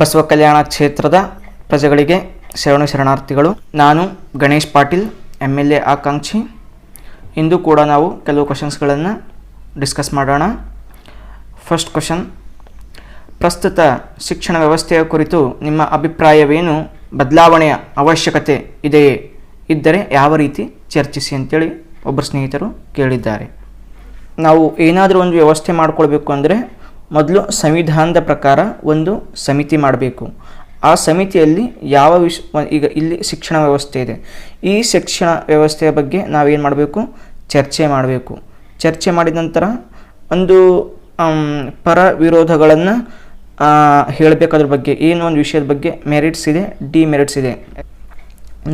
ಬಸವ ಕಲ್ಯಾಣ ಕ್ಷೇತ್ರದ ಪ್ರಜೆಗಳಿಗೆ ಶರಣು ಶರಣಾರ್ಥಿಗಳು. ನಾನು Ganesh Patil M L A ಆಕಾಂಕ್ಷಿ. ಇಂದು ಕೂಡ ನಾವು ಕೆಲವು ಕ್ವಶನ್ಸ್ಗಳನ್ನು ಡಿಸ್ಕಸ್ ಮಾಡೋಣ. ಫಸ್ಟ್ ಕ್ವಶನ್ ಪ್ರಸ್ತುತ ಶಿಕ್ಷಣ ವ್ಯವಸ್ಥೆಯ ಕುರಿತು ನಿಮ್ಮ ಅಭಿಪ್ರಾಯವೇನು? ಬದಲಾವಣೆಯ ಅವಶ್ಯಕತೆ ಇದೆಯೇ? ಇದ್ದರೆ ಯಾವ ರೀತಿ ಚರ್ಚಿಸಿ ಅಂತೇಳಿ ಒಬ್ಬರು ಸ್ನೇಹಿತರು ಕೇಳಿದ್ದಾರೆ. ನಾವು ಏನಾದರೂ ಒಂದು ವ್ಯವಸ್ಥೆ ಮಾಡಿಕೊಳ್ಬೇಕು ಅಂದರೆ ಮೊದಲು ಸಂವಿಧಾನದ ಪ್ರಕಾರ ಒಂದು ಸಮಿತಿ ಮಾಡಬೇಕು. ಆ ಸಮಿತಿಯಲ್ಲಿ ಯಾವ ವಿಷ, ಈಗ ಇಲ್ಲಿ ಶಿಕ್ಷಣ ವ್ಯವಸ್ಥೆ ಇದೆ. ಈ ಶಿಕ್ಷಣ ವ್ಯವಸ್ಥೆಯ ಬಗ್ಗೆ ನಾವೇನು ಮಾಡಬೇಕು? ಚರ್ಚೆ ಮಾಡಬೇಕು. ಚರ್ಚೆ ಮಾಡಿದ ನಂತರ ಒಂದು ಪರ ವಿರೋಧಗಳನ್ನು ಹೇಳಬೇಕಾದ್ರ ಬಗ್ಗೆ, ಏನು ಒಂದು ವಿಷಯದ ಬಗ್ಗೆ ಮೆರಿಟ್ಸ್ ಇದೆ, ಡಿಮೆರಿಟ್ಸ್ ಇದೆ.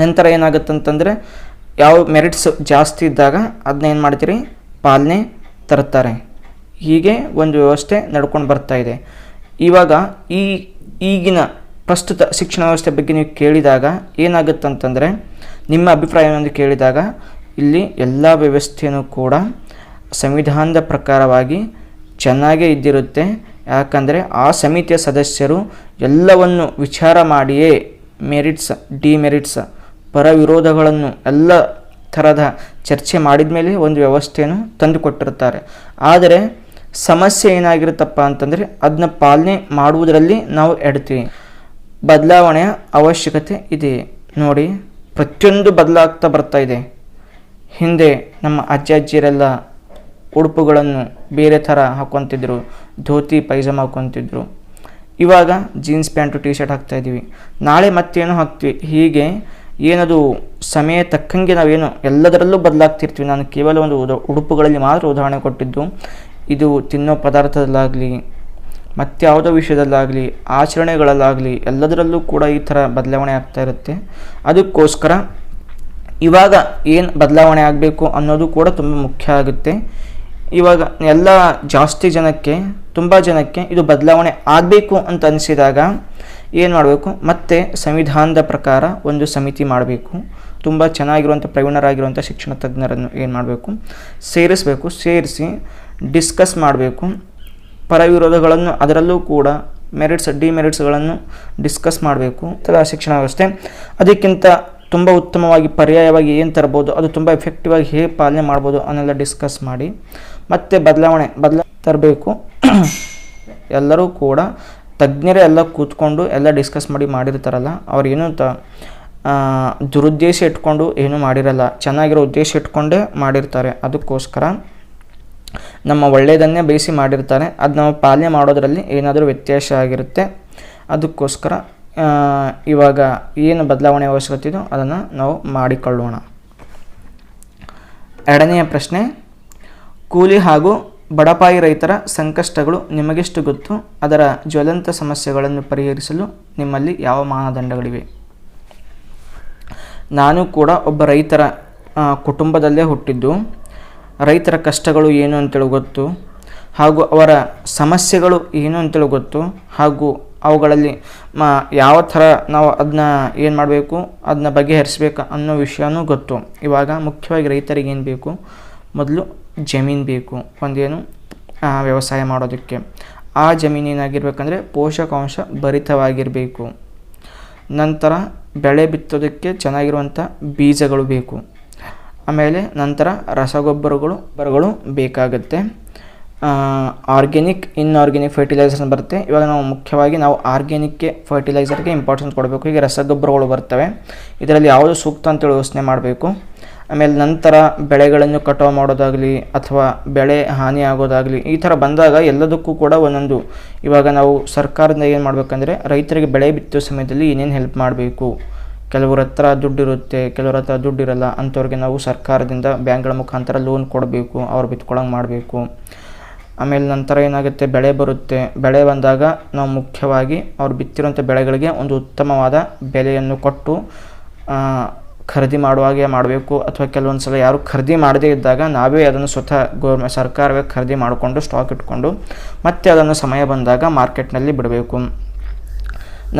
ನಂತರ ಏನಾಗುತ್ತಂತಂದರೆ ಯಾವ ಮೆರಿಟ್ಸ್ ಜಾಸ್ತಿ ಇದ್ದಾಗ ಅದನ್ನ ಏನು ಮಾಡ್ತೀರಿ? ಪಾಲನೆ ತರ್ತಾರೆ ಹೀಗೆ ಒಂದು ವ್ಯವಸ್ಥೆ ನಡ್ಕೊಂಡು ಬರ್ತಾ ಇದೆ. ಇವಾಗ ಈ ಈಗಿನ ಪ್ರಸ್ತುತ ಶಿಕ್ಷಣ ವ್ಯವಸ್ಥೆ ಬಗ್ಗೆ ನೀವು ಕೇಳಿದಾಗ ಏನಾಗುತ್ತಂತಂದರೆ, ನಿಮ್ಮ ಅಭಿಪ್ರಾಯವನ್ನು ಕೇಳಿದಾಗ ಇಲ್ಲಿ ಎಲ್ಲ ವ್ಯವಸ್ಥೆಯೂ ಕೂಡ ಸಂವಿಧಾನದ ಪ್ರಕಾರವಾಗಿ ಚೆನ್ನಾಗೇ ಇದ್ದಿರುತ್ತೆ. ಯಾಕಂದರೆ ಆ ಸಮಿತಿಯ ಸದಸ್ಯರು ಎಲ್ಲವನ್ನು ವಿಚಾರ ಮಾಡಿಯೇ ಮೆರಿಟ್ಸ್, ಡಿಮೆರಿಟ್ಸ್ ಪರ ವಿರೋಧಗಳನ್ನು ಎಲ್ಲ ಥರದ ಚರ್ಚೆ ಮಾಡಿದ ಮೇಲೆ ಒಂದು ವ್ಯವಸ್ಥೆಯನ್ನು ತಂದುಕೊಟ್ಟಿರ್ತಾರೆ ಆದರೆ ಸಮಸ್ಯೆ ಏನಾಗಿರುತ್ತಪ್ಪ ಅಂತಂದರೆ ಅದನ್ನ ಪಾಲನೆ ಮಾಡುವುದರಲ್ಲಿ ನಾವು ಎಡ್ತೀವಿ. ಬದಲಾವಣೆಯ ಅವಶ್ಯಕತೆ ಇದೆ. ನೋಡಿ, ಪ್ರತಿಯೊಂದು ಬದಲಾಗ್ತಾ ಬರ್ತಾ ಇದೆ. ಹಿಂದೆ ನಮ್ಮ ಅಜ್ಜ ಅಜ್ಜಿಯರೆಲ್ಲ ಉಡುಪುಗಳನ್ನು ಬೇರೆ ಥರ ಹಾಕ್ಕೊತಿದ್ರು, ಧೋತಿ, ಪೈಜಾಮ ಹಾಕ್ಕೊತಿದ್ರು. ಇವಾಗ ಜೀನ್ಸ್ ಪ್ಯಾಂಟು ಟಿ ಶರ್ಟ್ ಹಾಕ್ತಾ ಇದ್ದೀವಿ ನಾಳೆ ಮತ್ತೇನು ಹಾಕ್ತೀವಿ? ಹೀಗೆ ಏನದು ಸಮಯ ತಕ್ಕಂಗೆ ನಾವೇನು ಎಲ್ಲದರಲ್ಲೂ ಬದಲಾಗ್ತಿರ್ತೀವಿ. ನಾನು ಕೇವಲ ಒಂದು ಉದ- ಉಡುಪುಗಳಲ್ಲಿ ಮಾತ್ರ ಉದಾಹರಣೆ ಕೊಟ್ಟಿದ್ದು. ಇದು ತಿನ್ನೋ ಪದಾರ್ಥದಲ್ಲಾಗಲಿ ಮತ್ತಾವುದೋ ವಿಷಯದಲ್ಲಾಗಲಿ, ಆಚರಣೆಗಳಲ್ಲಾಗಲಿ, ಎಲ್ಲದರಲ್ಲೂ ಕೂಡ ಈ ಥರ ಬದಲಾವಣೆ ಆಗ್ತಾ ಇರುತ್ತೆ. ಅದಕ್ಕೋಸ್ಕರ ಇವಾಗ ಏನು ಬದಲಾವಣೆ ಆಗಬೇಕು ಅನ್ನೋದು ಕೂಡ ತುಂಬ ಮುಖ್ಯ ಆಗುತ್ತೆ. ಇವಾಗ ಎಲ್ಲ ಜಾಸ್ತಿ ಜನಕ್ಕೆ, ತುಂಬ ಜನಕ್ಕೆ ಇದು ಬದಲಾವಣೆ ಆಗಬೇಕು ಅಂತ ಅನಿಸಿದಾಗ ಏನು ಮಾಡಬೇಕು? ಮತ್ತೆ ಸಂವಿಧಾನದ ಪ್ರಕಾರ ಒಂದು ಸಮಿತಿ ಮಾಡಬೇಕು. ತುಂಬ ಚೆನ್ನಾಗಿರುವಂಥ ಪ್ರವೀಣರಾಗಿರುವಂಥ ಶಿಕ್ಷಣ ತಜ್ಞರನ್ನು ಏನು ಮಾಡಬೇಕು? ಸೇರಿಸಬೇಕು. ಸೇರಿಸಿ ಡಿಸ್ಕಸ್ ಮಾಡಬೇಕು. ಪರ ವಿರೋಧಗಳನ್ನು ಅದರಲ್ಲೂ ಕೂಡ ಮೆರಿಟ್ಸ್ ಡಿಮೆರಿಟ್ಸ್ಗಳನ್ನು ಡಿಸ್ಕಸ್ ಮಾಡಬೇಕು. ಥರ ಶಿಕ್ಷಣ ವ್ಯವಸ್ಥೆ ಅದಕ್ಕಿಂತ ತುಂಬ ಉತ್ತಮವಾಗಿ ಪರ್ಯಾಯವಾಗಿ ಏನು ತರ್ಬೋದು, ಅದು ತುಂಬ ಎಫೆಕ್ಟಿವ್ ಆಗಿ ಹೇಗೆ ಪಾಲನೆ ಮಾಡ್ಬೋದು ಅನ್ನೆಲ್ಲ ಡಿಸ್ಕಸ್ ಮಾಡಿ. ಮತ್ತೆ ಬದಲಾವಣೆ, ಬದಲ, ತರಬೇಕು. ಎಲ್ಲರೂ ಕೂಡ ತಜ್ಞರೇ ಎಲ್ಲ ಕೂತ್ಕೊಂಡು ಎಲ್ಲ ಡಿಸ್ಕಸ್ ಮಾಡಿ ಮಾಡಿರ್ತಾರಲ್ಲ, ಅವ್ರು ಏನು ತ ದುರುದ್ದೇಶ ಇಟ್ಕೊಂಡು ಏನೂ ಮಾಡಿರಲ್ಲ, ಚೆನ್ನಾಗಿರೋ ಉದ್ದೇಶ ಇಟ್ಕೊಂಡೇ ಮಾಡಿರ್ತಾರೆ. ಅದಕ್ಕೋಸ್ಕರ ನಮ್ಮ ಒಳ್ಳೆಯದನ್ನೇ ಬೇಯಿಸಿ ಮಾಡಿರ್ತಾರೆ ಅದು ನಾವು ಪಾಲನೆ ಮಾಡೋದರಲ್ಲಿ ಏನಾದರೂ ವ್ಯತ್ಯಾಸ ಆಗಿರುತ್ತೆ. ಅದಕ್ಕೋಸ್ಕರ ಇವಾಗ ಏನು ಬದಲಾವಣೆ ಅವಶ್ಯಕತೆ ಅದನ್ನು ನಾವು ಮಾಡಿಕೊಳ್ಳೋಣ. ಎರಡನೆಯ ಪ್ರಶ್ನೆ, ಕೂಲಿ ಹಾಗೂ ಬಡಪಾಯಿ ರೈತರ ಸಂಕಷ್ಟಗಳು ನಿಮಗೆಷ್ಟು ಗೊತ್ತು? ಅದರ ಜ್ವಲಂತ ಸಮಸ್ಯೆಗಳನ್ನು ಪರಿಹರಿಸಲು ನಿಮ್ಮಲ್ಲಿ ಯಾವ ಮಾನದಂಡಗಳಿವೆ? ನಾನು ಕೂಡ ಒಬ್ಬ ರೈತರ ಕುಟುಂಬದಲ್ಲೇ ಹುಟ್ಟಿದ್ದು. ರೈತರ ಕಷ್ಟಗಳು ಏನು ಅಂತೇಳಿ ಗೊತ್ತು, ಹಾಗೂ ಅವರ ಸಮಸ್ಯೆಗಳು ಏನು ಅಂತೇಳಿ ಗೊತ್ತು, ಹಾಗೂ ಅವುಗಳಲ್ಲಿ ಮ, ಯಾವ ಥರ ನಾವು ಅದನ್ನ ಏನು ಮಾಡಬೇಕು ಅದನ್ನ ಬಗೆಹರಿಸ್ಬೇಕು ಅನ್ನೋ ವಿಷಯನೂ ಗೊತ್ತು. ಇವಾಗ ಮುಖ್ಯವಾಗಿ ರೈತರಿಗೆ ಏನು ಬೇಕು? ಮೊದಲು ಜಮೀನು ಬೇಕು. ಒಂದೇನು ವ್ಯವಸಾಯ ಮಾಡೋದಕ್ಕೆ. ಆ ಜಮೀನೇನಾಗಿರ್ಬೇಕಂದ್ರೆ ಪೋಷಕಾಂಶ ಭರಿತವಾಗಿರಬೇಕು. ನಂತರ ಬೆಳೆ ಬಿತ್ತೋದಕ್ಕೆ ಚೆನ್ನಾಗಿರುವಂಥ ಬೀಜಗಳು ಬೇಕು. ಆಮೇಲೆ ನಂತರ ರಸಗೊಬ್ಬರಗಳು ಬರಗಳು ಬೇಕಾಗುತ್ತೆ. ಆರ್ಗ್ಯಾನಿಕ್ ಇನ್ಆರ್ಗ್ಯಾನಿಕ್ ಫರ್ಟಿಲೈಸರ್ಸ್ ಬರುತ್ತೆ. ಇವಾಗ ನಾವು ಮುಖ್ಯವಾಗಿ ನಾವು ಆರ್ಗ್ಯಾನಿಕ್ಗೆ ಫರ್ಟಿಲೈಸರ್ಗೆ ಇಂಪಾರ್ಟೆನ್ಸ್ ಕೊಡಬೇಕು. ಈಗ ರಸಗೊಬ್ಬರಗಳು ಬರ್ತವೆ. ಇದರಲ್ಲಿ ಯಾವುದು ಸೂಕ್ತ ಅಂತೇಳಿ ಯೋಚನೆ ಮಾಡಬೇಕು. ಆಮೇಲೆ ನಂತರ ಬೆಳೆಗಳನ್ನು ಕಟಾವು ಮಾಡೋದಾಗಲಿ ಅಥವಾ ಬೆಳೆ ಹಾನಿ ಆಗೋದಾಗಲಿ ಈ ಥರ ಬಂದಾಗ ಎಲ್ಲದಕ್ಕೂ ಕೂಡ ಒಂದೊಂದು ಇವಾಗ ನಾವು ಸರ್ಕಾರದಿಂದ ಏನು ಮಾಡಬೇಕಂದ್ರೆ ರೈತರಿಗೆ ಬೆಳೆ ಬಿತ್ತೋ ಸಮಯದಲ್ಲಿ ಏನೇನು ಹೆಲ್ಪ್ ಮಾಡಬೇಕು. ಕೆಲವ್ರ ಹತ್ರ ದುಡ್ಡಿರುತ್ತೆ, ಕೆಲವ್ರ ಹತ್ರ ದುಡ್ಡಿರಲ್ಲ, ಅಂಥವ್ರಿಗೆ ನಾವು ಸರ್ಕಾರದಿಂದ ಬ್ಯಾಂಕ್ಗಳ ಮುಖಾಂತರ ಲೋನ್ ಕೊಡಬೇಕು, ಅವ್ರು ಬಿತ್ಕೊಳಂಗೆ ಮಾಡಬೇಕು. ಆಮೇಲೆ ನಂತರ ಏನಾಗುತ್ತೆ, ಬೆಳೆ ಬರುತ್ತೆ. ಬೆಳೆ ಬಂದಾಗ ನಾವು ಮುಖ್ಯವಾಗಿ ಅವ್ರು ಬಿತ್ತಿರೋಂಥ ಬೆಳೆಗಳಿಗೆ ಒಂದು ಉತ್ತಮವಾದ ಬೆಲೆಯನ್ನು ಕೊಟ್ಟು ಖರೀದಿ ಮಾಡುವಾಗೆ ಮಾಡಬೇಕು. ಅಥವಾ ಕೆಲವೊಂದು ಸಲ ಯಾರು ಖರೀದಿ ಮಾಡದೇ ಇದ್ದಾಗ ನಾವೇ ಅದನ್ನು ಸ್ವತಃ ಗೌರ್ಮೆ, ಸರ್ಕಾರವೇ ಖರೀದಿ ಮಾಡಿಕೊಂಡು ಸ್ಟಾಕ್ ಇಟ್ಕೊಂಡು ಮತ್ತೆ ಅದನ್ನು ಸಮಯ ಬಂದಾಗ ಮಾರ್ಕೆಟ್ನಲ್ಲಿ ಬಿಡಬೇಕು.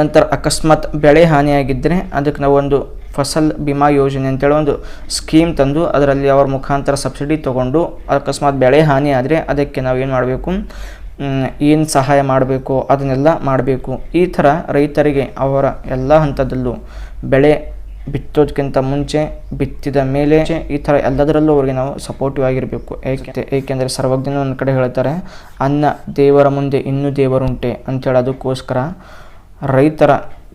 ನಂತರ ಅಕಸ್ಮಾತ್ ಬೆಳೆ ಹಾನಿಯಾಗಿದ್ದರೆ ಅದಕ್ಕೆ ನಾವು ಒಂದು ಫಸಲ್ ಬಿಮಾ ಯೋಜನೆ ಅಂತೇಳಿ ಒಂದು ಸ್ಕೀಮ್ ತಂದು ಅದರಲ್ಲಿ ಅವರ ಮುಖಾಂತರ ಸಬ್ಸಿಡಿ ತೊಗೊಂಡು ಅಕಸ್ಮಾತ್ ಬೆಳೆ ಹಾನಿ ಆದರೆ ಅದಕ್ಕೆ ನಾವು ಏನು ಮಾಡಬೇಕು? ಏನು ಸಹಾಯ ಮಾಡಬೇಕು? ಅದನ್ನೆಲ್ಲ ಮಾಡಬೇಕು. ಈ ಥರ ರೈತರಿಗೆ ಅವರ ಎಲ್ಲ ಹಂತದಲ್ಲೂ ಬೆಳೆ ಬಿತ್ತೋದಕ್ಕಿಂತ ಮುಂಚೆ ಬಿತ್ತಿದ ಮೇಲೆ ಈ ಥರ ಎಲ್ಲದರಲ್ಲೂ ಅವರಿಗೆ ನಾವು ಸಪೋರ್ಟಿವ್ ಆಗಿರಬೇಕು. ಏಕೆ ಏಕೆಂದರೆ ಸರ್ವಜ್ಞನ ಒಂದು ಕಡೆ ಹೇಳ್ತಾರೆ, ಅನ್ನ ದೇವರ ಮುಂದೆ ಇನ್ನೂ ದೇವರುಂಟೆ ಅಂತೇಳಿ ಅದಕ್ಕೋಸ್ಕರ ರೈತರ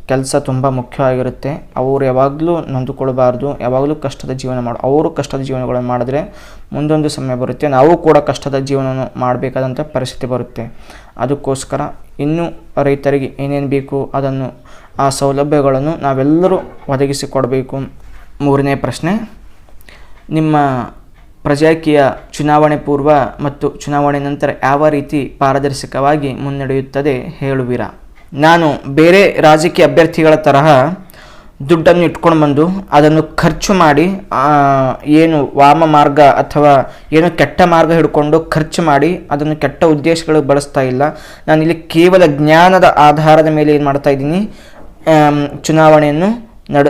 ಕೆಲಸ ತುಂಬ ಮುಖ್ಯವಾಗಿರುತ್ತೆ. ಅವರು ಯಾವಾಗಲೂ ನೊಂದುಕೊಳ್ಬಾರ್ದು. ಯಾವಾಗಲೂ ಕಷ್ಟದ ಜೀವನ ಮಾಡಿ, ಅವರು ಕಷ್ಟದ ಜೀವನಗಳನ್ನು ಮಾಡಿದ್ರೆ ಮುಂದೊಂದು ಸಮಯ ಬರುತ್ತೆ. ನಾವು ಕೂಡ ಕಷ್ಟದ ಜೀವನವನ್ನು ಮಾಡಬೇಕಾದಂಥ ಪರಿಸ್ಥಿತಿ ಬರುತ್ತೆ. ಅದಕ್ಕೋಸ್ಕರ ಇನ್ನೂ ರೈತರಿಗೆ ಏನೇನು ಬೇಕು ಅದನ್ನು, ಆ ಸೌಲಭ್ಯಗಳನ್ನು ನಾವೆಲ್ಲರೂ ಒದಗಿಸಿಕೊಡಬೇಕು. ಮೂರನೇ ಪ್ರಶ್ನೆ, ನಿಮ್ಮ ಪ್ರಜಾಕೀಯ ಚುನಾವಣೆ ಪೂರ್ವ ಮತ್ತು ಚುನಾವಣೆ ನಂತರ ಯಾವ ರೀತಿ ಪಾರದರ್ಶಕವಾಗಿ ಮುನ್ನಡೆಯುತ್ತದೆ ಹೇಳುವಿರಾ? ನಾನು ಬೇರೆ ರಾಜಕೀಯ ಅಭ್ಯರ್ಥಿಗಳ ತರಹ ದುಡ್ಡನ್ನು ಇಟ್ಕೊಂಡು ಬಂದು ಅದನ್ನು ಖರ್ಚು ಮಾಡಿ ಏನು ವಾಮ ಮಾರ್ಗ ಅಥವಾ ಏನು ಕೆಟ್ಟ ಮಾರ್ಗ ಹಿಡ್ಕೊಂಡು ಖರ್ಚು ಮಾಡಿ ಅದನ್ನು ಕೆಟ್ಟ ಉದ್ದೇಶಗಳಿಗೆ ಬಳಸ್ತಾ ಇಲ್ಲ. ನಾನು ಇಲ್ಲಿ ಕೇವಲ ಜ್ಞಾನದ ಆಧಾರದ ಮೇಲೆ ಏನು ಮಾಡ್ತಾ ಇದ್ದೀನಿ ಚುನಾವಣೆಯನ್ನು ನಡ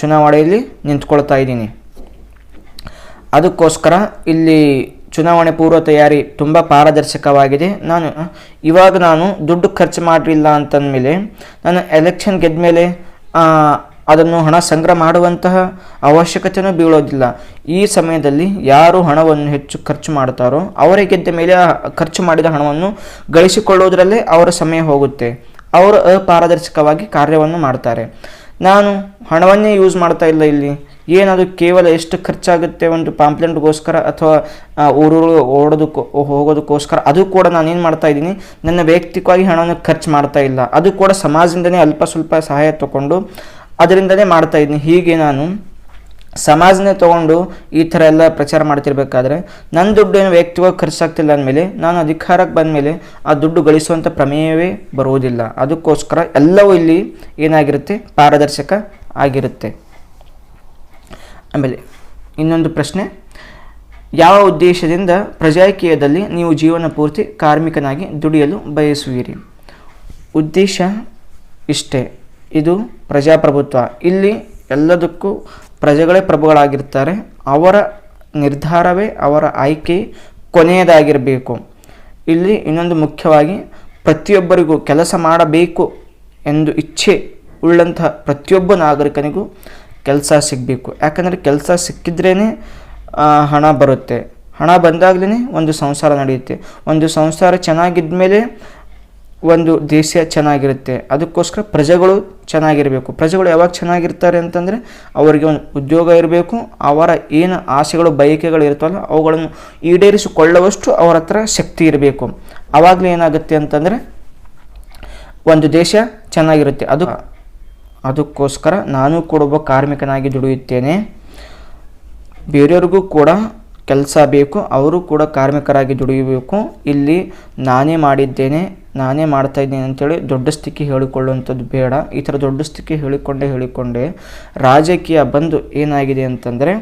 ಚುನಾವಣೆಯಲ್ಲಿ ನಿಂತ್ಕೊಳ್ತಾ ಇದ್ದೀನಿ. ಅದಕ್ಕೋಸ್ಕರ ಇಲ್ಲಿ ಚುನಾವಣೆ ಪೂರ್ವ ತಯಾರಿ ತುಂಬ ಪಾರದರ್ಶಕವಾಗಿದೆ. ನಾನು ಇವಾಗ ನಾನು ದುಡ್ಡು ಖರ್ಚು ಮಾಡಲಿಲ್ಲ ಅಂತಂದಮೇಲೆ ನಾನು ಎಲೆಕ್ಷನ್ ಗೆದ್ದ ಮೇಲೆ ಅದನ್ನು ಹಣ ಸಂಗ್ರಹ ಮಾಡುವಂತಹ ಅವಶ್ಯಕತೆಯೂ ಬೀಳೋದಿಲ್ಲ. ಈ ಸಮಯದಲ್ಲಿ ಯಾರು ಹಣವನ್ನು ಹೆಚ್ಚು ಖರ್ಚು ಮಾಡ್ತಾರೋ ಅವರೇ ಗೆದ್ದ ಮೇಲೆ ಖರ್ಚು ಮಾಡಿದ ಹಣವನ್ನು ಗಳಿಸಿಕೊಳ್ಳುವುದರಲ್ಲೇ ಅವರ ಸಮಯ ಹೋಗುತ್ತೆ. ಅವರು ಅಪಾರದರ್ಶಕವಾಗಿ ಕಾರ್ಯವನ್ನು ಮಾಡ್ತಾರೆ. ನಾನು ಹಣವನ್ನೇ ಯೂಸ್ ಮಾಡ್ತಾ ಇಲ್ಲ ಇಲ್ಲಿ. ಏನದು ಕೇವಲ ಎಷ್ಟು ಖರ್ಚಾಗುತ್ತೆ ಒಂದು ಪಾಂಪ್ಲೆಂಟ್ಗೋಸ್ಕರ ಅಥವಾ ಊರು ಓಡೋದಕ್ಕೋ, ಹೋಗೋದಕ್ಕೋಸ್ಕರ, ಅದು ಕೂಡ ನಾನು ಏನು ಮಾಡ್ತಾ ಇದ್ದೀನಿ, ನನ್ನ ವೈಯಕ್ತಿಕವಾಗಿ ಹಣವನ್ನು ಖರ್ಚು ಮಾಡ್ತಾ ಇಲ್ಲ. ಅದು ಕೂಡ ಸಮಾಜದಿಂದನೇ ಅಲ್ಪ ಸ್ವಲ್ಪ ಸಹಾಯ ತಗೊಂಡು ಅದರಿಂದನೇ ಮಾಡ್ತಾ ಇದ್ದೀನಿ. ಹೀಗೆ ನಾನು ಸಮಾಜನೇ ತೊಗೊಂಡು ಈ ಥರ ಎಲ್ಲ ಪ್ರಚಾರ ಮಾಡ್ತಿರ್ಬೇಕಾದ್ರೆ ನನ್ನ ದುಡ್ಡು ಏನು ವ್ಯಕ್ತಿವಾಗಿ ಖರ್ಚಾಗ್ತಿಲ್ಲ ಅಂದಮೇಲೆ, ನಾನು ಅಧಿಕಾರಕ್ಕೆ ಬಂದಮೇಲೆ ಆ ದುಡ್ಡು ಗಳಿಸುವಂಥ ಪ್ರಮೇಯವೇ ಬರುವುದಿಲ್ಲ. ಅದಕ್ಕೋಸ್ಕರ ಎಲ್ಲವೂ ಇಲ್ಲಿ ಏನಾಗಿರುತ್ತೆ, ಪಾರದರ್ಶಕ ಆಗಿರುತ್ತೆ. ಆಮೇಲೆ ಇನ್ನೊಂದು ಪ್ರಶ್ನೆ. ಯಾವ ಉದ್ದೇಶದಿಂದ ಪ್ರಜಾಕೀಯದಲ್ಲಿ ನೀವು ಜೀವನ ಪೂರ್ತಿ ಕಾರ್ಮಿಕನಾಗಿ ದುಡಿಯಲು ಬಯಸುವಿರಿ? ಉದ್ದೇಶ ಇಷ್ಟೇ. ಇದು ಪ್ರಜಾಪ್ರಭುತ್ವ. ಇಲ್ಲಿ ಎಲ್ಲದಕ್ಕೂ ಪ್ರಜೆಗಳೇ ಪ್ರಭುಗಳಾಗಿರ್ತಾರೆ ಅವರ ನಿರ್ಧಾರವೇ ಅವರ ಆಯ್ಕೆ ಕೊನೆಯದಾಗಿರಬೇಕು. ಇಲ್ಲಿ ಇನ್ನೊಂದು ಮುಖ್ಯವಾಗಿ ಪ್ರತಿಯೊಬ್ಬರಿಗೂ ಕೆಲಸ ಮಾಡಬೇಕು ಎಂದು ಇಚ್ಛೆ ಉಳ್ಳಂತಹ ಪ್ರತಿಯೊಬ್ಬ ನಾಗರಿಕನಿಗೂ ಕೆಲಸ ಸಿಗಬೇಕು. ಯಾಕಂದರೆ ಕೆಲಸ ಸಿಕ್ಕಿದ್ರೇ ಹಣ ಬರುತ್ತೆ. ಹಣ ಬಂದಾಗಲೇ ಒಂದು ಸಂಸಾರ ನಡೆಯುತ್ತೆ. ಒಂದು ಸಂಸಾರ ಚೆನ್ನಾಗಿದ್ದ ಮೇಲೆ ಒಂದು ದೇಶ ಚೆನ್ನಾಗಿರುತ್ತೆ. ಅದಕ್ಕೋಸ್ಕರ ಪ್ರಜೆಗಳು ಚೆನ್ನಾಗಿರಬೇಕು. ಪ್ರಜೆಗಳು ಯಾವಾಗ ಚೆನ್ನಾಗಿರ್ತಾರೆ ಅಂತಂದರೆ, ಅವರಿಗೆ ಒಂದು ಉದ್ಯೋಗ ಇರಬೇಕು, ಅವರ ಏನು ಆಸೆಗಳು, ಬಯಕೆಗಳು ಇರ್ತವಲ್ಲ, ಅವುಗಳನ್ನು ಈಡೇರಿಸಿಕೊಳ್ಳುವಷ್ಟು ಅವರ ಹತ್ರ ಶಕ್ತಿ ಇರಬೇಕು. ಆವಾಗಲೇ ಏನಾಗುತ್ತೆ ಅಂತಂದರೆ, ಒಂದು ದೇಶ ಚೆನ್ನಾಗಿರುತ್ತೆ. ಅದು ಅದಕ್ಕೋಸ್ಕರ ನಾನು ಕೂಡ ಒಬ್ಬ ಕಾರ್ಮಿಕನಾಗಿ ದುಡಿಯುತ್ತೇನೆ. ಬೇರೆಯವ್ರಿಗೂ ಕೂಡ ಕೆಲಸ ಬೇಕು, ಅವರು ಕೂಡ ಕಾರ್ಮಿಕರಾಗಿ ದುಡಿಯಬೇಕು ಇಲ್ಲಿ ನಾನೇ ಮಾಡಿದ್ದೇನೆ, ನಾನೇ ಮಾಡ್ತಾ ಇದ್ದೇನೆ ಅಂತೇಳಿ ದೊಡ್ಡ ಸ್ಥಿತಿ ಹೇಳಿಕೊಳ್ಳುವಂಥದ್ದು ಬೇಡ. ಈ ಥರ ದೊಡ್ಡ ಸ್ಥಿತಿ ಹೇಳಿಕೊಂಡೇ ಹೇಳಿಕೊಂಡೆ ರಾಜಕೀಯ ಬಂದು ಏನಾಗಿದೆ ಅಂತಂದರೆ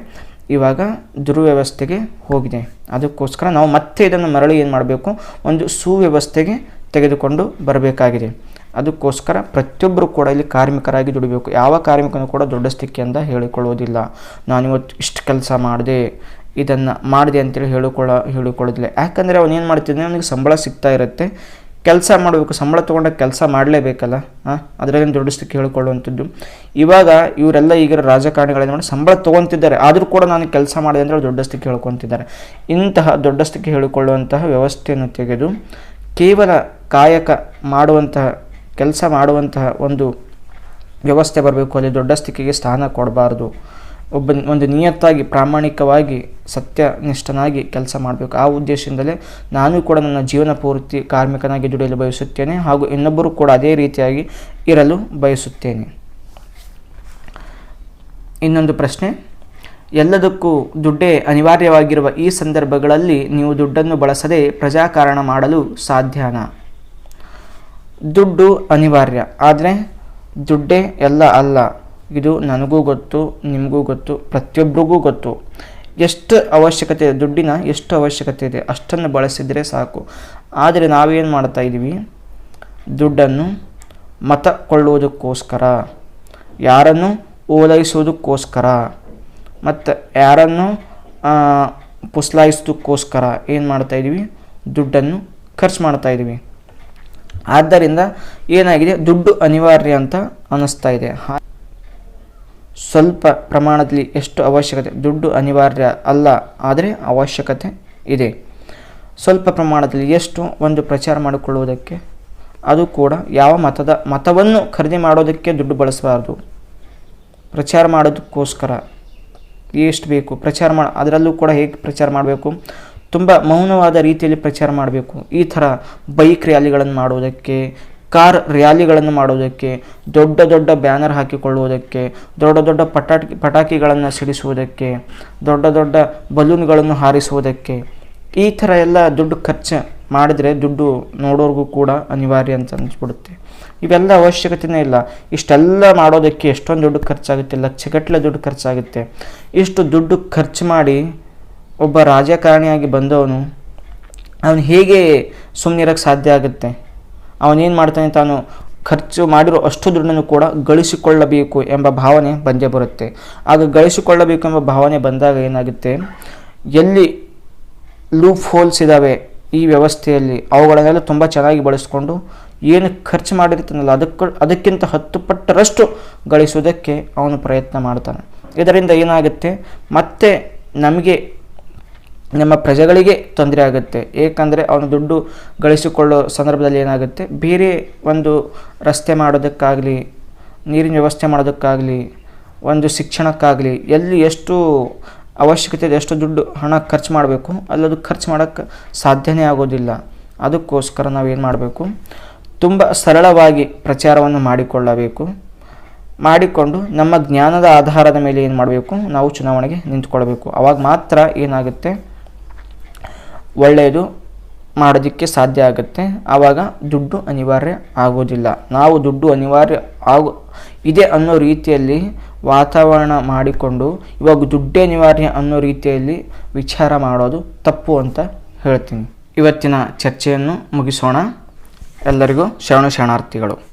ಇವಾಗ ದುರ್ವ್ಯವಸ್ಥೆಗೆ ಹೋಗಿದೆ. ಅದಕ್ಕೋಸ್ಕರ ನಾವು ಮತ್ತೆ ಇದನ್ನು ಮರಳಿ ಏನು ಮಾಡಬೇಕು? ಒಂದು ಸುವ್ಯವಸ್ಥೆಗೆ ತೆಗೆದುಕೊಂಡು ಬರಬೇಕಾಗಿದೆ. ಅದಕ್ಕೋಸ್ಕರ ಪ್ರತಿಯೊಬ್ಬರು ಕೂಡ ಇಲ್ಲಿ ಕಾರ್ಮಿಕರಾಗಿ ದುಡಿಬೇಕು. ಯಾವ ಕಾರ್ಮಿಕನೂ ಕೂಡ ದೊಡ್ಡ ಸ್ಥಿತಿ ಅಂತ ಹೇಳಿಕೊಳ್ಳೋದಿಲ್ಲ ನಾನಿವತ್ತು ಇಷ್ಟು ಕೆಲಸ ಮಾಡಿದೆ, ಇದನ್ನು ಮಾಡಿದೆ ಅಂತೇಳಿ ಹೇಳಿಕೊಳ್ಳ ಹೇಳಿಕೊಳ್ಳೋದಿಲ್ಲ ಯಾಕಂದರೆ ಅವನೇನು ಮಾಡ್ತಿದ್ದಾನೆ? ಅವನಿಗೆ ಸಂಬಳ ಸಿಗ್ತಾ ಇರುತ್ತೆ. ಕೆಲಸ ಮಾಡಬೇಕು, ಸಂಬಳ ತೊಗೊಂಡ ಕೆಲಸ ಮಾಡಲೇಬೇಕಲ್ಲ? ಅದರಲ್ಲಿ ದೊಡ್ಡ ಸ್ಥಿತಿ ಹೇಳಿಕೊಳ್ಳುವಂಥದ್ದು. ಇವಾಗ ಇವರೆಲ್ಲ ಈಗ ರಾಜಕಾರಣಿಗಳೇನು ಮಾಡಿ ಸಂಬಳ ತೊಗೊತಿದ್ದಾರೆ. ಆದರೂ ಕೂಡ ನಾನು ಕೆಲಸ ಮಾಡಿದೆ ಅಂದರೆ ದೊಡ್ಡ ಸ್ಥಿತಿ ಹೇಳ್ಕೊತಿದ್ದಾರೆ. ಇಂತಹ ದೊಡ್ಡ ಸ್ಥಿತಿ ಹೇಳಿಕೊಳ್ಳುವಂತಹ ವ್ಯವಸ್ಥೆಯನ್ನು ತೆಗೆದು ಕೇವಲ ಕಾಯಕ ಮಾಡುವಂತಹ ಕೆಲಸ ಮಾಡುವಂತಹ ಒಂದು ವ್ಯವಸ್ಥೆ ಬರಬೇಕು, ಅಲ್ಲಿ ದೊಡ್ಡ ಸ್ಥಿತಿಗೆ ಸ್ಥಾನ ಕೊಡಬಾರ್ದು. ಒಬ್ಬ ಒಂದು ನಿಯತ್ತಾಗಿ, ಪ್ರಾಮಾಣಿಕವಾಗಿ, ಸತ್ಯನಿಷ್ಠನಾಗಿ ಕೆಲಸ ಮಾಡಬೇಕು. ಆ ಉದ್ದೇಶದಿಂದಲೇ ನಾನು ಕೂಡ ನನ್ನ ಜೀವನ ಪೂರ್ತಿ ಕಾರ್ಮಿಕನಾಗಿ ದುಡಿಯಲು ಬಯಸುತ್ತೇನೆ ಹಾಗೂ ಇನ್ನೊಬ್ಬರು ಕೂಡ ಅದೇ ರೀತಿಯಾಗಿ ಇರಲು ಬಯಸುತ್ತೇನೆ. ಇನ್ನೊಂದು ಪ್ರಶ್ನೆ, ಎಲ್ಲದಕ್ಕೂ ದುಡ್ಡೇ ಅನಿವಾರ್ಯವಾಗಿರುವ ಈ ಸಂದರ್ಭಗಳಲ್ಲಿ ನೀವು ದುಡ್ಡನ್ನು ಬಳಸದೆ ಪ್ರಜಾಕಾರಣ ಮಾಡಲು ಸಾಧ್ಯನಾ? ದುಡ್ಡು ಅನಿವಾರ್ಯ. ಆದರೆ ದುಡ್ಡೇ ಎಲ್ಲ ಅಲ್ಲ. ಇದು ನನಗೂ ಗೊತ್ತು, ನಿಮಗೂ ಗೊತ್ತು ಪ್ರತಿಯೊಬ್ಬರಿಗೂ ಗೊತ್ತು. ಎಷ್ಟು ಅವಶ್ಯಕತೆ ಇದೆ ದುಡ್ಡಿನ ಎಷ್ಟು ಅವಶ್ಯಕತೆ ಇದೆ, ಅಷ್ಟನ್ನು ಬಳಸಿದರೆ ಸಾಕು. ಆದರೆ ನಾವೇನು ಮಾಡ್ತಾ ಇದ್ದೀವಿ ದುಡ್ಡನ್ನು ಮತ ಕೊಳ್ಳುವುದಕ್ಕೋಸ್ಕರ ಯಾರನ್ನು ಓಲೈಸುವುದಕ್ಕೋಸ್ಕರ, ಮತ್ತು ಯಾರನ್ನು ಪುಸ್ಲಾಯಿಸೋದಕ್ಕೋಸ್ಕರ ಏನು ಮಾಡ್ತಾಯಿದ್ದೀವಿ ದುಡ್ಡನ್ನು ಖರ್ಚು ಮಾಡ್ತಾ ಇದ್ದೀವಿ ಆದ್ದರಿಂದ ಏನಾಗಿದೆ? ದುಡ್ಡು ಅನಿವಾರ್ಯ ಅಂತ ಅನ್ನಿಸ್ತಾ ಇದೆ. ಸ್ವಲ್ಪ ಪ್ರಮಾಣದಲ್ಲಿ ಎಷ್ಟು ಅವಶ್ಯಕತೆ? ದುಡ್ಡು ಅನಿವಾರ್ಯ ಅಲ್ಲ, ಆದರೆ ಅವಶ್ಯಕತೆ ಇದೆ. ಸ್ವಲ್ಪ ಪ್ರಮಾಣದಲ್ಲಿ ಎಷ್ಟು ಒಂದು ಪ್ರಚಾರ ಮಾಡಿಕೊಳ್ಳುವುದಕ್ಕೆ, ಅದು ಕೂಡ ಯಾವ ಮತದ, ಮತವನ್ನು ಖರೀದಿ ಮಾಡೋದಕ್ಕೆ ದುಡ್ಡು ಬಳಸಬಾರ್ದು. ಪ್ರಚಾರ ಮಾಡೋದಕ್ಕೋಸ್ಕರ ಎಷ್ಟು ಬೇಕು? ಪ್ರಚಾರ ಮಾಡ ಅದರಲ್ಲೂ ಕೂಡ ಹೇಗೆ ಪ್ರಚಾರ ಮಾಡಬೇಕು? ತುಂಬ ಮೌನವಾದ ರೀತಿಯಲ್ಲಿ ಪ್ರಚಾರ ಮಾಡಬೇಕು. ಈ ಥರ ಬೈಕ್ ರ್ಯಾಲಿಗಳನ್ನು ಮಾಡುವುದಕ್ಕೆ ಕಾರ್ ರ್ಯಾಲಿಗಳನ್ನು ಮಾಡುವುದಕ್ಕೆ ದೊಡ್ಡ ದೊಡ್ಡ ಬ್ಯಾನರ್ ಹಾಕಿಕೊಳ್ಳುವುದಕ್ಕೆ, ದೊಡ್ಡ ದೊಡ್ಡ ಪಟಾಕಿ ಪಟಾಕಿಗಳನ್ನು ಸಿಡಿಸುವುದಕ್ಕೆ, ದೊಡ್ಡ ದೊಡ್ಡ ಬಲೂನ್ಗಳನ್ನು ಹಾರಿಸುವುದಕ್ಕೆ, ಈ ಥರ ಎಲ್ಲ ದುಡ್ಡು ಖರ್ಚು ಮಾಡಿದರೆ ದುಡ್ಡು ನೋಡೋರ್ಗೂ ಕೂಡ ಅನಿವಾರ್ಯ ಅಂತ ಅನ್ನಿಸ್ಬಿಡುತ್ತೆ ಇವೆಲ್ಲ ಅವಶ್ಯಕತೆನೇ ಇಲ್ಲ. ಇಷ್ಟೆಲ್ಲ ಮಾಡೋದಕ್ಕೆ ಎಷ್ಟೊಂದು ದುಡ್ಡು ಖರ್ಚಾಗುತ್ತೆ, ಲಕ್ಷಗಟ್ಟಲೆ ದುಡ್ಡು ಖರ್ಚಾಗುತ್ತೆ. ಇಷ್ಟು ದುಡ್ಡು ಖರ್ಚು ಮಾಡಿ ಒಬ್ಬ ರಾಜಕಾರಣಿಯಾಗಿ ಬಂದವನು, ಅವನು ಹೇಗೆ ಸುಮ್ಮನಿರೋಕ್ಕೆ ಸಾಧ್ಯ ಆಗುತ್ತೆ? ಅವನೇನು ಮಾಡ್ತಾನೆ, ತಾನು ಖರ್ಚು ಮಾಡಿರೋ ಅಷ್ಟು ದುಡ್ಡನ್ನು ಕೂಡ ಗಳಿಸಿಕೊಳ್ಳಬೇಕು ಎಂಬ ಭಾವನೆ ಬಂದೇ ಬರುತ್ತೆ. ಆಗ ಗಳಿಸಿಕೊಳ್ಳಬೇಕು ಎಂಬ ಭಾವನೆ ಬಂದಾಗ ಏನಾಗುತ್ತೆ? ಎಲ್ಲಿ ಲೂಪ್ ಹೋಲ್ಸ್ ಇದ್ದಾವೆ ಈ ವ್ಯವಸ್ಥೆಯಲ್ಲಿ, ಅವುಗಳನ್ನೆಲ್ಲ ತುಂಬ ಚೆನ್ನಾಗಿ ಬಳಸಿಕೊಂಡು ಏನು ಖರ್ಚು ಮಾಡಿರ್ತಾನಲ್ಲ, ಅದಕ್ಕೆ, ಅದಕ್ಕಿಂತ ಹತ್ತು ಪಟ್ಟರಷ್ಟು ಗಳಿಸುವುದಕ್ಕೆ ಅವನು ಪ್ರಯತ್ನ ಮಾಡ್ತಾನೆ. ಇದರಿಂದ ಏನಾಗುತ್ತೆ? ಮತ್ತೆ ನಮಗೆ ನಮ್ಮ ಪ್ರಜೆಗಳಿಗೆ ತೊಂದರೆ ಆಗುತ್ತೆ. ಏಕೆಂದರೆ ಅವನು ದುಡ್ಡು ಗಳಿಸಿಕೊಳ್ಳೋ ಸಂದರ್ಭದಲ್ಲಿ ಏನಾಗುತ್ತೆ? ಬೇರೆ ಒಂದು ರಸ್ತೆ ಮಾಡೋದಕ್ಕಾಗಲಿ, ನೀರಿನ ವ್ಯವಸ್ಥೆ ಮಾಡೋದಕ್ಕಾಗಲಿ, ಒಂದು ಶಿಕ್ಷಣಕ್ಕಾಗಲಿ ಎಲ್ಲಿ ಎಷ್ಟು ಅವಶ್ಯಕತೆ ಇದೆ, ಎಷ್ಟು ದುಡ್ಡು ಹಣ ಖರ್ಚು ಮಾಡಬೇಕು, ಅಲ್ಲದು ಖರ್ಚು ಮಾಡೋಕ್ಕೆ ಸಾಧ್ಯನೇ ಆಗೋದಿಲ್ಲ. ಅದಕ್ಕೋಸ್ಕರ ನಾವೇನು ಮಾಡಬೇಕು? ತುಂಬ ಸರಳವಾಗಿ ಪ್ರಚಾರವನ್ನು ಮಾಡಿಕೊಳ್ಳಬೇಕು. ಮಾಡಿಕೊಂಡು ನಮ್ಮ ಜ್ಞಾನದ ಆಧಾರದ ಮೇಲೆ ಏನು ಮಾಡಬೇಕು? ನಾವು ಚುನಾವಣೆಗೆ ನಿಂತ್ಕೊಳ್ಬೇಕು. ಅವಾಗ ಮಾತ್ರ ಏನಾಗುತ್ತೆ? ಒಳ್ಳೆಯದು ಮಾಡೋದಕ್ಕೆ ಸಾಧ್ಯ ಆಗುತ್ತೆ. ಆವಾಗ ದುಡ್ಡು ಅನಿವಾರ್ಯ ಆಗೋದಿಲ್ಲ. ನಾವು ದುಡ್ಡು ಅನಿವಾರ್ಯ ಆಗೋ, ಇದೆ ಅನ್ನೋ ರೀತಿಯಲ್ಲಿ ವಾತಾವರಣ ಮಾಡಿಕೊಂಡು, ಇವಾಗ ದುಡ್ಡೇ ಅನಿವಾರ್ಯ ಅನ್ನೋ ರೀತಿಯಲ್ಲಿ ವಿಚಾರ ಮಾಡೋದು ತಪ್ಪು ಅಂತ ಹೇಳ್ತೀನಿ. ಇವತ್ತಿನ ಚರ್ಚೆಯನ್ನು ಮುಗಿಸೋಣ. ಎಲ್ಲರಿಗೂ ಶರಣು ಶರಣಾರ್ಥಿಗಳು.